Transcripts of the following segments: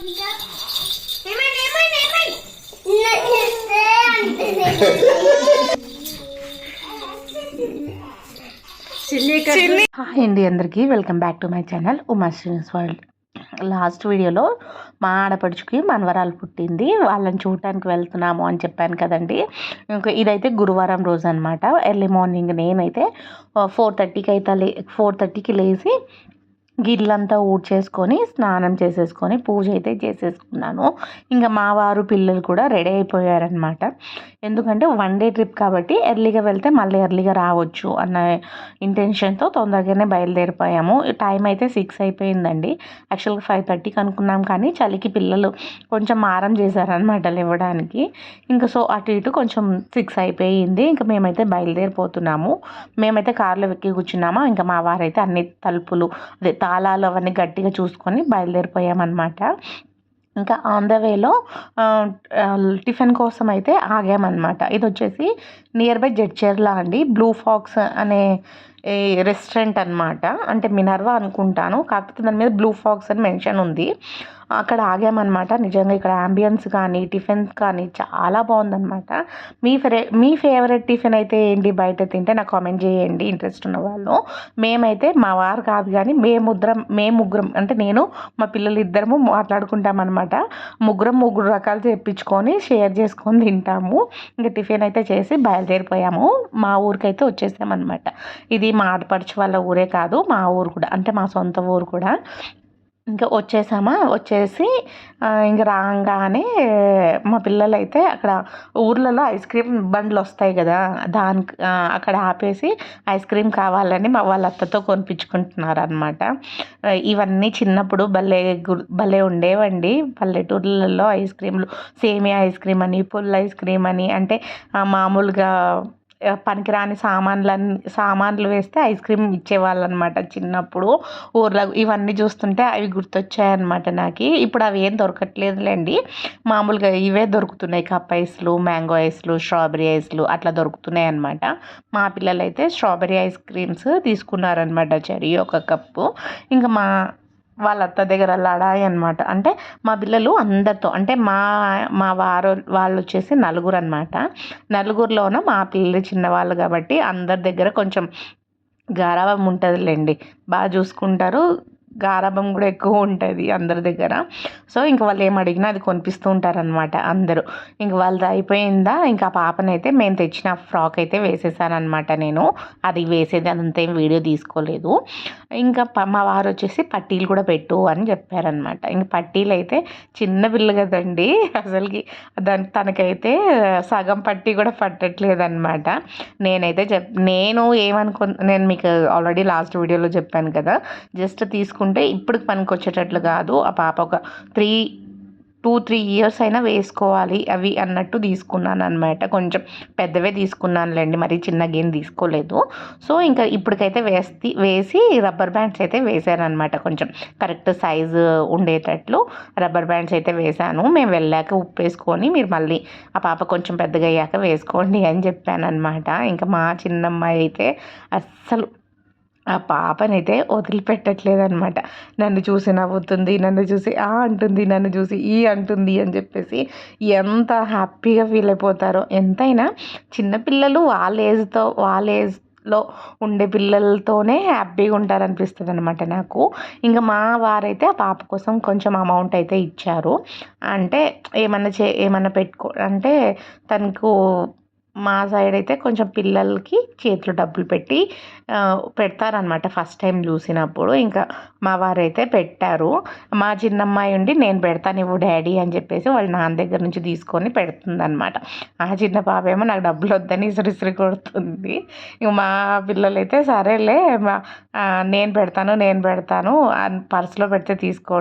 Hi అండి అందరికీ. Welcome back to my channel Uma Srinivas world. Last వీడియోలో మా ఆడపడుచుకి మనవరాలు పుట్టింది. వాళ్ళని చూడటానికి వెళ్తున్నాము అని చెప్పాను కదండి. ఇంకా ఇదైతే గురువారం రోజు అనమాట ఎర్లీ మార్నింగ్ నేనైతే ఫోర్ థర్టీకి అయితే లే ఫోర్ థర్టీకి లేచి గిళ్ళంతా ఊడ్చేసుకొని స్నానం చేసేసుకొని పూజ అయితే చేసేసుకున్నాను. ఇంకా మా వారు పిల్లలు కూడా రెడీ అయిపోయారనమాట ఎందుకంటే వన్ డే ట్రిప్ కాబట్టి ఎర్లీగా వెళ్తే మళ్ళీ ఎర్లీగా రావచ్చు అన్న ఇంటెన్షన్తో తొందరగానే బయలుదేరిపోయాము. టైం అయితే సిక్స్ అయిపోయిందండి. యాక్చువల్గా ఫైవ్ థర్టీకి అనుకున్నాం కానీ చలికి పిల్లలు కొంచెం మారం చేశారనమాట ఇవ్వడానికి ఇంకా సో అటు ఇటు కొంచెం సిక్స్ అయిపోయింది. ఇంకా మేమైతే బయలుదేరిపోతున్నాము. మేమైతే కార్లో ఎక్కి కూర్చున్నామా? ఇంకా మా వారైతే అన్ని తలుపులు అదే తాళాలు అవన్నీ గట్టిగా చూసుకొని బయలుదేరిపోయామన్నమాట. ఇంకా ఆన్ ద వేలో టిఫిన్ కోసం అయితే ఆగామన్నమాట. ఇది వచ్చేసి నియర్ బై జడ్చర్లా అండి. బ్లూ ఫాక్స్ అనే రెస్టారెంట్ అనమాట అంటే మినర్వా అనుకుంటాను. కాకపోతే దాని మీద బ్లూ ఫాక్స్ అని మెన్షన్ ఉంది. అక్కడ ఆగామన్నమాట. నిజంగా ఇక్కడ అంబియన్స్ కానీ టిఫిన్స్ కానీ చాలా బాగుందన్నమాట. మీ ఫే మీ ఫేవరెట్ టిఫిన్ అయితే ఏంటి? బయట తింటే నాకు కామెంట్ చేయండి. ఇంట్రెస్ట్ ఉన్న వాళ్ళు. మేమైతే మా వారు కాదు కానీ మేము ముగ్గురం మేము ముగ్గురం అంటే నేను మా పిల్లలు ఇద్దరము మాట్లాడుకుంటామన్నమాట. ముగ్గురం ముగ్గురు రకాలు తెప్పించుకొని షేర్ చేసుకొని తింటాము. ఇంకా టిఫిన్ అయితే చేసి బయలుదేరిపోయాము. మా ఊరికైతే వచ్చేసామన్నమాట. ఇది మా ఆడపడుచు వాళ్ళ ఊరే కాదు మా ఊరు కూడా అంటే మా సొంత ఊరు కూడా. ఇంకా వచ్చేసామా? వచ్చేసి ఇంక రాగానే మా పిల్లలు అయితే అక్కడ ఊర్లలో ఐస్ క్రీమ్ బండ్లు వస్తాయి కదా దానికి అక్కడ ఆపేసి ఐస్ క్రీమ్ కావాలని మా వాళ్ళ అత్తతో కొనిపించుకుంటున్నారు అనమాట ఇవన్నీ చిన్నప్పుడు భలే భలే ఉండేవండి. పల్లెటూర్లలో ఐస్ క్రీమ్లు సేమియా ఐస్ క్రీమ్ అని పుల్ ఐస్ క్రీమ్ అని అంటే మామూలుగా పనికిరాని సామాన్లన్నీ సామాన్లు వేస్తే ఐస్ క్రీమ్ ఇచ్చేవాళ్ళు అనమాట చిన్నప్పుడు. ఊర్లో ఇవన్నీ చూస్తుంటే అవి గుర్తొచ్చాయన్నమాట నాకు. ఇప్పుడు అవి ఏం దొరకట్లేదులేండి. మామూలుగా ఇవే దొరుకుతున్నాయి. కప్ ఐస్లు మ్యాంగో ఐస్లు స్ట్రాబెరీ ఐస్లు అట్లా దొరుకుతున్నాయి అనమాట మా పిల్లలైతే స్ట్రాబెరీ ఐస్ క్రీమ్స్ తీసుకున్నారనమాట చెరీ ఒక కప్పు. ఇంకా మా వాళ్ళ అత్త దగ్గర లడాయి అనమాట అంటే మా పిల్లలు అందరితో అంటే మా మా వారు వాళ్ళు వచ్చేసి నలుగురు అనమాట నలుగురిలోన మా పిల్లలు చిన్నవాళ్ళు కాబట్టి అందరి దగ్గర కొంచెం గారాబం ఉంటుందిలేండి. బాగా చూసుకుంటారు గారాభం కూడా ఎక్కువ ఉంటుంది అందరి దగ్గర. సో ఇంక వాళ్ళు ఏం అడిగినా అది కొనిపిస్తూ ఉంటారనమాట అందరూ. ఇంక వాళ్ళది అయిపోయిందా ఇంకా పాపనైతే మేము తెచ్చిన ఫ్రాక్ అయితే వేసేసానమాట నేను. అది వేసేది అదంతా ఏం వీడియో తీసుకోలేదు. ఇంకా మా వారు వచ్చేసి పట్టీలు కూడా పెట్టు అని చెప్పారనమాట ఇంక పట్టీలు అయితే చిన్న పిల్ల కదండి అసలుకి దాని తనకైతే సగం పట్టీ కూడా పట్టట్లేదు అనమాట నేనైతే చెప్ నేను ఏమనుకు నేను మీకు ఆల్రెడీ లాస్ట్ వీడియోలో చెప్పాను కదా జస్ట్ తీసుకుంటే వేసుకుంటే ఇప్పుడు పనికి వచ్చేటట్లు కాదు. ఆ పాప ఒక త్రీ టూ త్రీ ఇయర్స్ అయినా వేసుకోవాలి అవి అన్నట్టు తీసుకున్నాను అనమాట కొంచెం పెద్దవే తీసుకున్నానులేండి మరి చిన్న గేమ్ తీసుకోలేదు. సో ఇంకా ఇప్పటికైతే వేసి వేసి రబ్బర్ బ్యాండ్స్ అయితే వేసాను కొంచెం. కరెక్ట్ సైజు ఉండేటట్లు రబ్బర్ బ్యాండ్స్ అయితే వేసాను. మేము వెళ్ళాక ఉప్పు వేసుకొని మీరు మళ్ళీ ఆ పాప కొంచెం పెద్దగా అయ్యాక వేసుకోండి అని చెప్పాను అనమాట ఇంకా మా చిన్నమ్మాయి అయితే అస్సలు ఆ పాపనైతే వదిలిపెట్టట్లేదు అనమాట నన్ను చూసి నవ్వుతుంది నన్ను చూసి ఆ అంటుంది నన్ను చూసి ఈ అంటుంది అని చెప్పేసి ఎంత హ్యాపీగా ఫీల్ అయిపోతారో. ఎంతైనా చిన్నపిల్లలు వాళ్ళ ఏజ్తో వాళ్ళ ఏజ్లో ఉండే పిల్లలతోనే హ్యాపీగా ఉంటారనిపిస్తుంది అనమాట నాకు. ఇంకా మా వారైతే ఆ పాప కోసం కొంచెం అమౌంట్ అయితే ఇచ్చారు. అంటే ఏమన్నా చే ఏమన్నా పెట్టుకో అంటే తనకు మా సైడ్ అయితే కొంచెం పిల్లలకి చేతిలో డబ్బులు పెట్టి పెడతారనమాట ఫస్ట్ టైం చూసినప్పుడు. ఇంకా మా వారైతే పెట్టారు. మా చిన్నమ్మాయి ఉండి నేను పెడతాను ఇవ్వు డాడీ అని చెప్పేసి వాళ్ళ నాన్న దగ్గర నుంచి తీసుకొని పెడుతుందనమాట ఆ చిన్న పాప ఏమో నాకు డబ్బులు వద్దని ఇసురిసిరి కొడుతుంది. ఇక మా పిల్లలైతే సరేలే నేను పెడతాను నేను పెడతాను పర్సులో పెడితే తీసుకో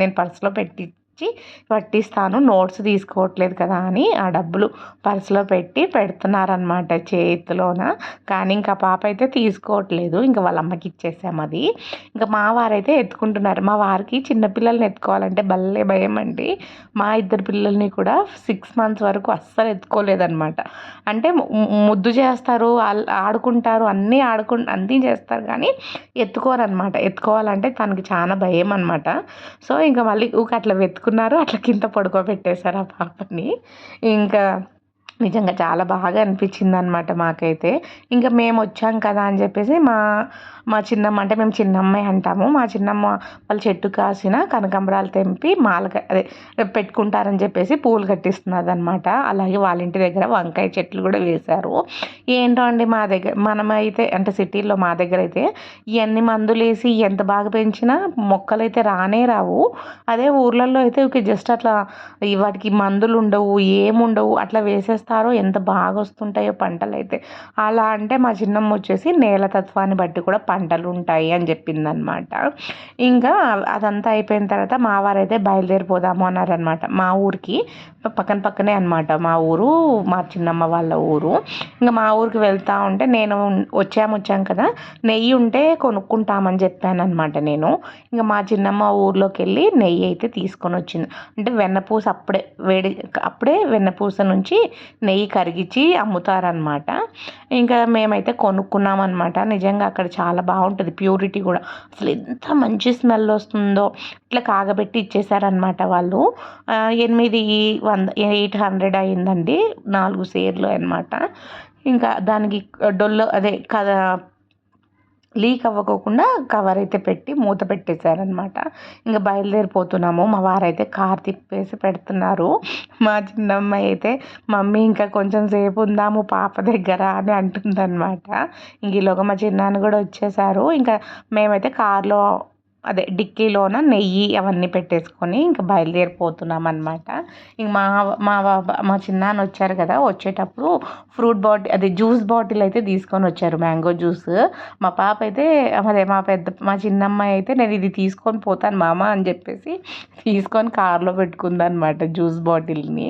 నేను పర్సులో పెట్టి ఇచ్చి పట్టిస్తాను నోట్స్ తీసుకోవట్లేదు కదా అని ఆ డబ్బులు పర్సులో పెట్టి పెడుతున్నారనమాట చేతిలోన. కానీ ఇంకా పాప అయితే తీసుకోవట్లేదు. ఇంకా వాళ్ళ అమ్మకి ఇచ్చేసాము అది. ఇంకా మా వారైతే ఎత్తుకుంటున్నారు. మా వారికి చిన్నపిల్లల్ని ఎత్తుకోవాలంటే భలే భయం అండి. మా ఇద్దరు పిల్లల్ని కూడా సిక్స్ మంత్స్ వరకు అస్సలు ఎత్తుకోలేదనమాట అంటే ముద్దు చేస్తారు ఆడుకుంటారు అన్నీ ఆడుకు అన్నీ చేస్తారు కానీ ఎత్తుకోరనమాట ఎత్తుకోవాలంటే తనకి చాలా భయం అనమాట సో ఇంకా మళ్ళీ ఊక అట్లా వెతుకు పట్టుకున్నారు అట్లా కింద పడుకోబెట్టేశారు ఆ పాపని. ఇంకా నిజంగా చాలా బాగా అనిపించింది అనమాట మాకైతే. ఇంకా మేము వచ్చాం కదా అని చెప్పేసి మా మా చిన్నమ్మ అంటే మేము చిన్నమ్మాయి అంటాము. మా చిన్నమ్మ వాళ్ళ చెట్టు కాసిన కనకాంబరాలు తెంపి మాల అదే పెట్టుకుంటారని చెప్పేసి పూలు కట్టిస్తున్నది అనమాట అలాగే వాళ్ళ ఇంటి దగ్గర వంకాయ చెట్లు కూడా వేశారు. ఏంటో అండి మా దగ్గర మనమైతే అంటే సిటీలో మా దగ్గర అయితే ఇవన్నీ మందులు వేసి ఎంత బాగా పెంచినా మొక్కలు అయితే రానే రావు. అదే ఊర్లలో అయితే జస్ట్ అట్లా వాటికి మందులు ఉండవు ఏముండవు అట్లా వేసేస్తారో ఎంత బాగా వస్తుంటాయో పంటలు అయితే అలా అంటే మా చిన్నమ్మ వచ్చేసి నేల తత్వాన్ని బట్టి కూడా పంటలు ఉంటాయి అని చెప్పింది అనమాట ఇంకా అదంతా అయిపోయిన తర్వాత మా వారైతే బయలుదేరిపోదాము అన్నారనమాట. మా ఊరికి పక్కన పక్కనే అనమాట మా ఊరు మా చిన్నమ్మ వాళ్ళ ఊరు. ఇంకా మా ఊరికి వెళ్తా ఉంటే నేను వచ్చాము వచ్చాం కదా నెయ్యి ఉంటే కొనుక్కుంటామని చెప్పాను అనమాట నేను. ఇంకా మా చిన్నమ్మ ఊర్లోకి వెళ్ళి నెయ్యి అయితే తీసుకొని వచ్చింది అంటే వెన్నపూస అప్పుడే వేడి అప్పుడే వెన్నపూస నుంచి నెయ్యి కరిగించి అమ్ముతారనమాట ఇంకా మేమైతే కొనుక్కున్నాం అనమాట నిజంగా అక్కడ చాలా బాగుంటుంది ప్యూరిటీ కూడా. అసలు ఎంత మంచి స్మెల్ వస్తుందో. ఇట్లా కాగబెట్టి ఇచ్చేసారనమాట వాళ్ళు. ఎనిమిది వంద ఎయిట్ హండ్రెడ్ అయిందండి నాలుగు సేర్లు అనమాట ఇంకా దానికి డొల్లు అదే కదా లీక్ అవ్వకోకుండా కవర్ అయితే పెట్టి మూత పెట్టేశారనమాట ఇంకా బయలుదేరిపోతున్నాము. మా వారైతే కార్ తిప్పేసి పెడుతున్నారు. మా చిన్నమ్మాయి అయితే మమ్మీ ఇంకా కొంచెం సేపు ఉందాము పాప దగ్గర అని అంటుందన్నమాట. ఇంక ఈలోగా మా చిన్నాన్న కూడా వచ్చేసారు. ఇంకా మేమైతే కార్లో అదే డిక్కీలోన నెయ్యి అవన్నీ పెట్టేసుకొని ఇంకా బయలుదేరిపోతున్నాం అనమాట ఇంక మా మా మా చిన్నాన్న వచ్చారు కదా వచ్చేటప్పుడు ఫ్రూట్ బాటిల్ అదే జ్యూస్ బాటిల్ అయితే తీసుకొని వచ్చారు మ్యాంగో జ్యూస్. మా పాప అయితే అదే మా పెద్ద మా చిన్నమ్మాయి అయితే నేను ఇది తీసుకొని పోతాను మామ అని చెప్పేసి తీసుకొని కార్లో పెట్టుకుందనమాట జ్యూస్ బాటిల్ని.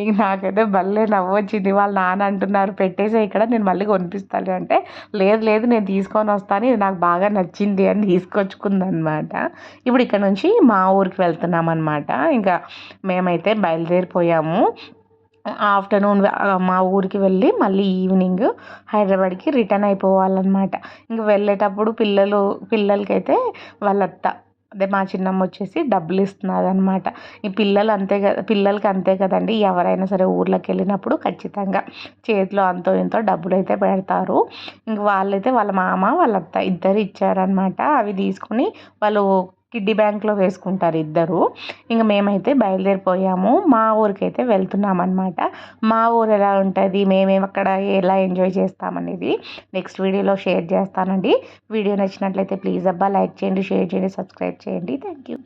ఇంక నాకైతే భలే నవ్వు వచ్చింది. వాళ్ళ నాన్న అంటున్నారు పెట్టేసే ఇక్కడ నేను మళ్ళీ కొనిపిస్తాను అంటే లేదు లేదు నేను తీసుకొని వస్తాను ఇది నాకు బాగా నచ్చింది అని తీసుకొచ్చుకుందనమాట అనమాట ఇప్పుడు ఇక్కడ నుంచి మా ఊరికి వెళ్తున్నాం అనమాట ఇంకా మేమైతే బయలుదేరిపోయాము. ఆఫ్టర్నూన్ మా ఊరికి వెళ్ళి మళ్ళీ ఈవినింగ్ హైదరాబాద్కి రిటర్న్ అయిపోవాలన్నమాట. ఇంక వెళ్ళేటప్పుడు పిల్లలు పిల్లలకైతే వాళ్ళ అదే మా చిన్నమ్మ వచ్చేసి డబ్బులు ఇస్తున్నారనమాట ఈ పిల్లలు అంతే కదా పిల్లలకి అంతే కదండి. ఎవరైనా సరే ఊర్లోకి వెళ్ళినప్పుడు ఖచ్చితంగా చేతిలో అంతో ఇంతో డబ్బులు అయితే పెడతారు. ఇంక వాళ్ళైతే వాళ్ళ మామ వాళ్ళ అత్త ఇద్దరు ఇచ్చారనమాట అవి తీసుకుని వాళ్ళు కిడ్డీ బ్యాంక్లో వేసుకుంటారు ఇద్దరు. ఇంక మేమైతే బయలుదేరిపోయాము. మా ఊరికి అయితే వెళ్తున్నాం అనమాట మా ఊరు ఎలా ఉంటుంది? మేమేమి అక్కడ ఎలా ఎంజాయ్ చేస్తామనేది నెక్స్ట్ వీడియోలో షేర్ చేస్తానండి. వీడియో నచ్చినట్లయితే ప్లీజ్ అబ్బా లైక్ చేయండి షేర్ చేయండి సబ్స్క్రైబ్ చేయండి. Thank you